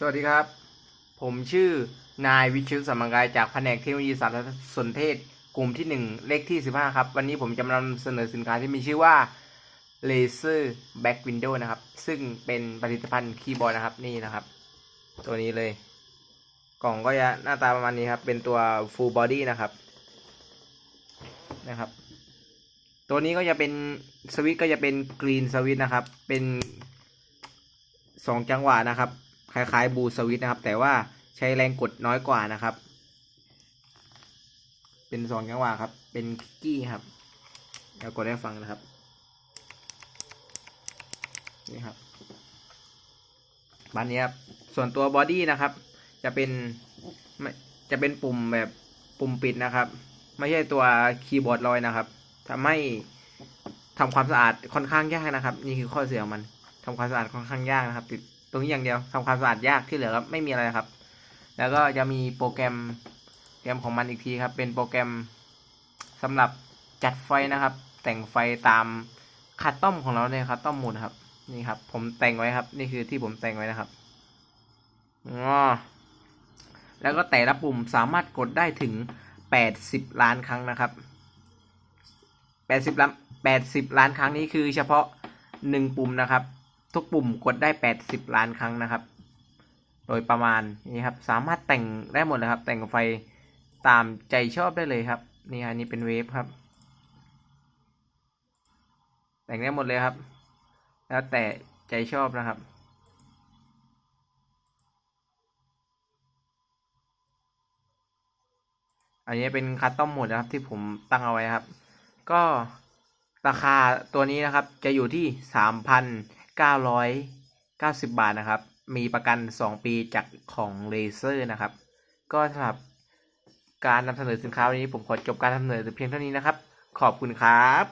สวัสดีครับ ผมชื่อนายวิชิตสมมังกายจากแผนกเทคโนโลยีสารสนเทศกลุ่มที่ 1 เลขที่ 15 ครับ วันนี้ผมจะนำเสนอสินค้าที่มีชื่อว่า Laser Back Window นะครับ ซึ่งเป็นผลิตภัณฑ์คีย์บอร์ดนะครับนี่นะครับ ตัวนี้เลย กล่องก็จะหน้าตาประมาณนี้ครับ เป็นตัว Full Body นะครับนะครับ ตัวนี้ก็จะเป็นสวิตก็จะเป็นกรีนสวิตนะครับ เป็นสองจังหวะนะครับ คล้ายๆบูสวิตนะครับ แต่ว่าใช้แรงกดน้อยกว่านะครับ เป็นสองจังหวะครับ เป็นพิกกี้ครับเดี๋ยวกดให้ฟังนะครับ นี่ครับบานนี้ครับ ส่วนตัวบอดี้นะครับ จะเป็นจะเป็นปุ่มแบบปุ่มปิดนะครับ ไม่ใช่ตัวคีย์บอร์ดลอยนะครับทำให้ทำความสะอาดค่อนข้างยากนะครับ นี่คือข้อเสียของมันทำความสะอาดค่อนข้างยากนะครับติด รงนี้อย่างเดียวทำความสะอาดยากที่เหลือครับไม่มีอะไรครับ แล้วก็จะมีโปรแกรมโปรแกรมของมันอีกทีครับ เป็นโปรแกรมสำหรับจัดไฟนะครับ แต่งไฟตามคัสตอมของเราเนี่ยคัสตอมโหมดครับ นี่ครับ ผมแต่งไว้ครับ นี่คือที่ผมแต่งไว้นะครับอ๋อแล้วก็แต่ละปุ่มสามารถกดได้ถึง 80 ล้านครั้งนะครับ 80ล้าน80 ล้านครั้งนี้คือเฉพาะ 1 ปุ่มนะครับ ทุกปุ่มกดได้ 80 ล้านครั้งนะครับ โดยประมาณนี่ครับ สามารถแต่งได้หมดเลยครับ แต่งไฟตามใจชอบได้เลยครับ นี่ฮะนี่เป็นเวฟครับ แต่งได้หมดเลยครับ แล้วแต่ใจชอบนะครับอันนี้เป็นคัสตอมหมดนะครับที่ผมตั้งเอาไว้ครับ ก็ราคาตัวนี้นะครับจะอยู่ที่สามพัน เก้าร้อยเก้าสิบบาทนะครับ มีประกันสองปีจากของเลเซอร์นะครับ ก็สำหรับการนำเสนอสินค้าวันนี้ผมขอจบการนำเสนอเพียงเท่านี้นะครับ ขอบคุณครับ